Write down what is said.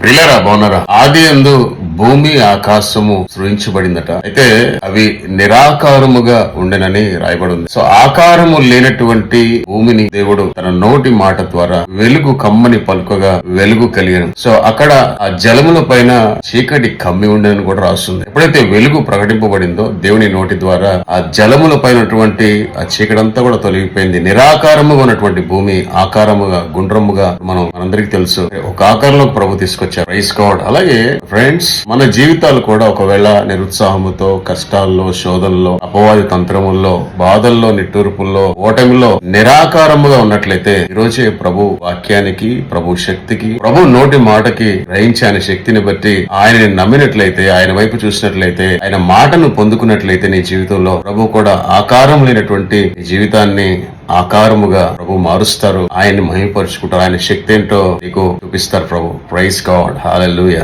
ప్రిలరా బోనరా ఆది ఎందు భూమి ఆకాశము సృజించబడిందట. అయితే అవి నిరాకారముగా ఉండెనని రాయబడి ఉంది సో ఆకారము లేనటువంటి భూమిని దేవుడు తన నోటి మాట ద్వారా వెలుగు కమ్మని పలుకగా వెలుగు కలిగను. సో అక్కడ ఆ జలముల పైన చీకటి కమ్మి ఉండేదని కూడా రాస్తుంది. ఎప్పుడైతే వెలుగు ప్రకటింపబడిందో దేవుని నోటి ద్వారా ఆ జలముల పైనటువంటి ఆ చీకటి అంతా కూడా తొలగిపోయింది. నిరాకారముగా ఉన్నటువంటి భూమి ఆకారముగా గుండ్రముగా మనం మనందరికీ తెలుసు. ఒక ఆకారంలో ప్రభు తీసుకొచ్చారు ప్రైస్ గాడ్ అలాగే ఫ్రెండ్స్ మన జీవితాలు కూడా ఒకవేళ నిరుత్సాహముతో కష్టాల్లో శోధనలో అపవాది తంత్రముల్లో బాధల్లో నిట్టూర్పుల్లో ఓటమిలో నిరాకారముగా ఉన్నట్లయితే ఈ రోజే ప్రభు వాక్యానికి ప్రభు శక్తికి ప్రభు నోటి మాటకి గ్రహించి శక్తిని బట్టి ఆయనని నమ్మినట్లయితే ఆయన వైపు చూసినట్లయితే ఆయన మాటను పొందుకున్నట్లయితే నీ జీవితంలో ప్రభు కూడా ఆకారం లేనటువంటి జీవితాన్ని ఆకారముగా ప్రభు మారుస్తారు. ఆయన్ని మహిమపరుచుకుంటారు ఆయన శక్తి ఏంటో నీకు చూపిస్తారు ప్రభు. Praise God హాలూయా